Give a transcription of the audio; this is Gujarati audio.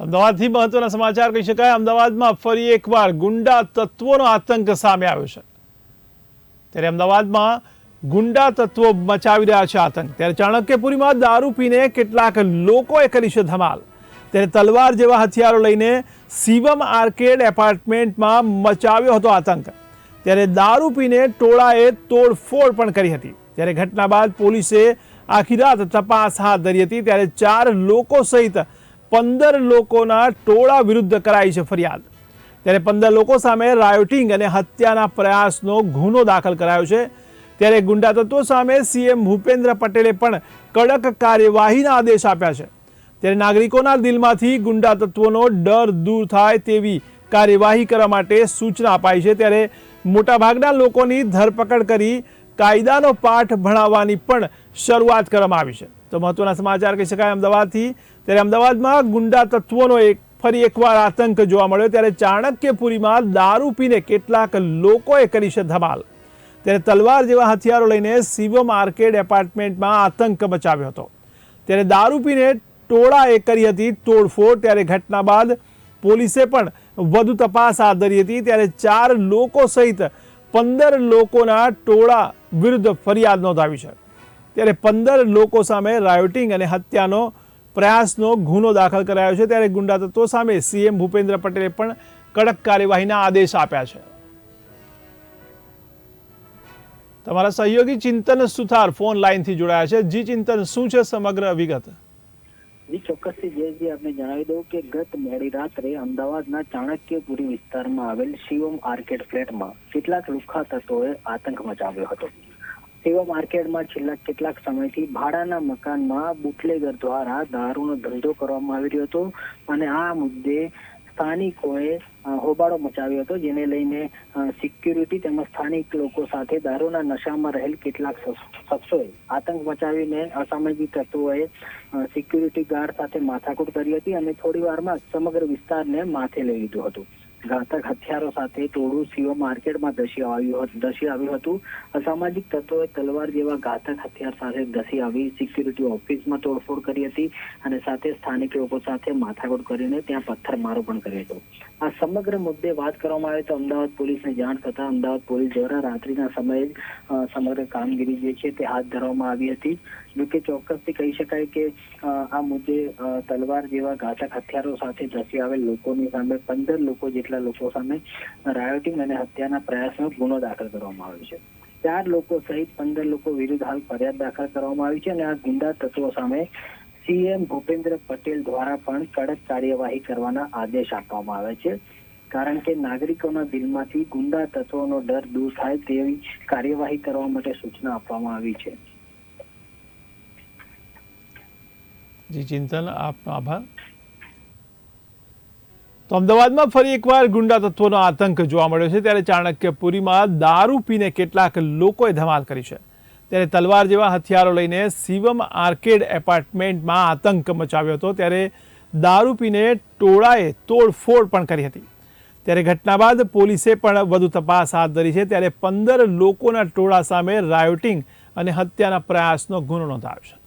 અમદાવાદથી મહત્વના સમાચાર કહી શકાય. અમદાવાદમાં ફરી એકવાર ગુંડા તત્વોનો આતંક સામે આવ્યો છે. ત્યારે અમદાવાદમાં ગુંડા તત્વો મચાવી રહ્યા છે આતંક. ત્યારે ચાણક્યપુરીમાં દારૂ પીને કેટલાક લોકોએ કરી છે ધમાલ. ત્યારે તલવાર જેવા હથિયારો લઈને શિવમ આર્કેડ એપાર્ટમેન્ટમાં મચાવ્યો હતો આતંક. ત્યારે દારૂ પીને ટોળાએ તોડફોડ પણ કરી હતી. ત્યારે ઘટના બાદ પોલીસે આખી રાત તપાસ હાથ ધરી હતી. ત્યારે ચાર લોકો સહિત પંદર લોકોના ટોળા વિરુદ્ધ કરાઈ છે ફરિયાદ. ત્યારે પંદર લોકો સામે રાયોટિંગ અને હત્યાના પ્રયાસનો ગુનો દાખલ કરાયો છે. ત્યારે ગુંડા તત્વો સામે સીએમ ભૂપેન્દ્ર પટેલે પણ કડક કાર્યવાહીના આદેશ આપ્યા છે. ત્યારે નાગરિકોના દિલમાંથી ગુંડા તત્વોનો ડર દૂર થાય તેવી કાર્યવાહી કરવા માટે સૂચના અપાઈ છે. ત્યારે મોટાભાગના લોકોની ધરપકડ કરી કાયદાનો પાઠ ભણાવવાની પણ શરૂઆત કરવામાં આવી છે. તો મહત્વના સમાચાર કહી શકાય અમદાવાદથી. ત્યારે અમદાવાદમાં ગુંડા તત્વોનો એક ફરી એકવાર આતંક જોવા મળ્યો. ત્યારે ચાણક્યપુરીમાં દારૂ પીને કેટલાક લોકોએ કરી છે ધમાલ. ત્યારે તલવાર જેવા હથિયારો લઈને શિવમ આર્કેડ એપાર્ટમેન્ટમાં આતંક મચાવ્યો હતો. ત્યારે દારૂ પીને ટોળાએ કરી હતી તોડફોડ. ત્યારે ઘટના બાદ પોલીસે પણ વધુ તપાસ હાથ ધરી હતી. ત્યારે ચાર લોકો સહિત પંદર લોકોના ટોળા વિરુદ્ધ ફરિયાદ નોંધાવી છે. ત્યારે પંદર લોકો સામે રાયોટિંગ અને હત્યાનો પ્રયાસનો ગુનો દાખલ કરાયો છે. ત્યારે ગુંડા તત્વો સામે સીએમ ભૂપેન્દ્ર પટેલે પણ કડક કાર્યવાહીના આદેશ આપ્યા છે. તમારા સહયોગી ચિંતન સુથાર ફોન લાઈનથી જોડાયા છે. જી ચિંતન, શું છે સમગ્ર વિગત? જી ચોક્કસથી જયજી આપને જણાવી દઉં કે ગત મોડી રાત્રે અમદાવાદના ચાણક્યપુરી વિસ્તારમાં આવેલ શિવમ આર્કેડ ફ્લેટમાં કેટલાક લુખ્ખા તત્વોએ આતંક મચાવ્યો હતો. શિવમ આર્કેડમાં છેલ્લા કેટલાક સમયથી ભાડાના મકાનમાં બુટલેગર દ્વારા દારૂનો ધંધો કરવામાં આવી રહ્યો હતો અને આ મુદ્દે સ્થાનિકોએ હોબાળો મચાવ્યો હતો, જેને લઈને સિક્યુરિટી તેમજ સ્થાનિક લોકો સાથે દારૂના નશામાં રહેલ કેટલાક શખ્સોએ આતંક મચાવીને અસામાજિક તત્વોએ સિક્યુરિટી ગાર્ડ સાથે માથાકૂટ કરી હતી અને થોડી વારમાં સમગ્ર વિસ્તારને માથે લઈ લીધું હતું. ઘાતક હથિયારો સાથે ટોળું સીઓ માર્કેટમાં ધસી આવ્યું ધસી આવ્યું હતું. અસામાજિક તત્વોએ તલવાર જેવા ઘાતક હથિયાર સાથે ધસી આવી. સિક્યુરિટી ઓફિસમાં તોડફોડ કરી હતી અને સાથે સ્થાનિક લોકો સાથે માથાકૂટ કરીને ત્યાં પથ્થરમારો પણ કર્યો હતો. આ સમગ્ર મુદ્દે વાત કરવામાં આવે તો અમદાવાદ પોલીસને જાણ થતા અમદાવાદ પોલીસ દ્વારા રાત્રિના સમયે જ સમગ્ર કામગીરી જે છે તે હાથ ધરવામાં આવી હતી. જોકે ચોક્કસથી કહી શકાય કે આ મુદ્દે તલવાર જેવા ઘાતક હથિયારો સાથે ધસી આવેલ લોકોની સામે પંદર લોકો જેટલા લોકો સામે રાયોટિંગ અને હત્યાના પ્રયાસનો ગુનો દાખલ કરવામાં આવ્યો છે. ચાર લોકો સહિત પંદર લોકો વિરુદ્ધ હાલ ફરિયાદ દાખલ કરવામાં આવી છે અને આ ગુંડા તત્વો સામે સીએમ ભૂપેન્દ્ર પટેલ દ્વારા પણ કડક કાર્યવાહી કરવાના આદેશ આપવામાં આવે છે. કારણ કે નાગરિકોના દિલમાંથી ગુંડા તત્વોનો ડર દૂર થાય તેવી કાર્યવાહી કરવા માટે સૂચના આપવામાં આવી છે. જી ચિંતન આપનો આભાર. તો અમદાવાદમાં ફરી એકવાર ગુંડા તત્વોનો આતંક જોવા મળ્યો છે. ત્યારે ચાણક્યપુરીમાં દારૂ પીને કેટલાક લોકોએ ધમાલ કરી છે. ત્યારે તલવાર જેવા હથિયારો લઈને શિવમ આર્કેડ એપાર્ટમેન્ટમાં આતંક મચાવ્યો હતો. ત્યારે દારૂ પીને ટોળાએ તોડફોડ પણ કરી હતી. ત્યારે ઘટના બાદ પોલીસે પણ વધુ તપાસ હાથ ધરી છે. ત્યારે પંદર લોકોના ટોળા સામે રાયોટિંગ અને હત્યાના પ્રયાસનો ગુનો નોંધાવ્યો છે.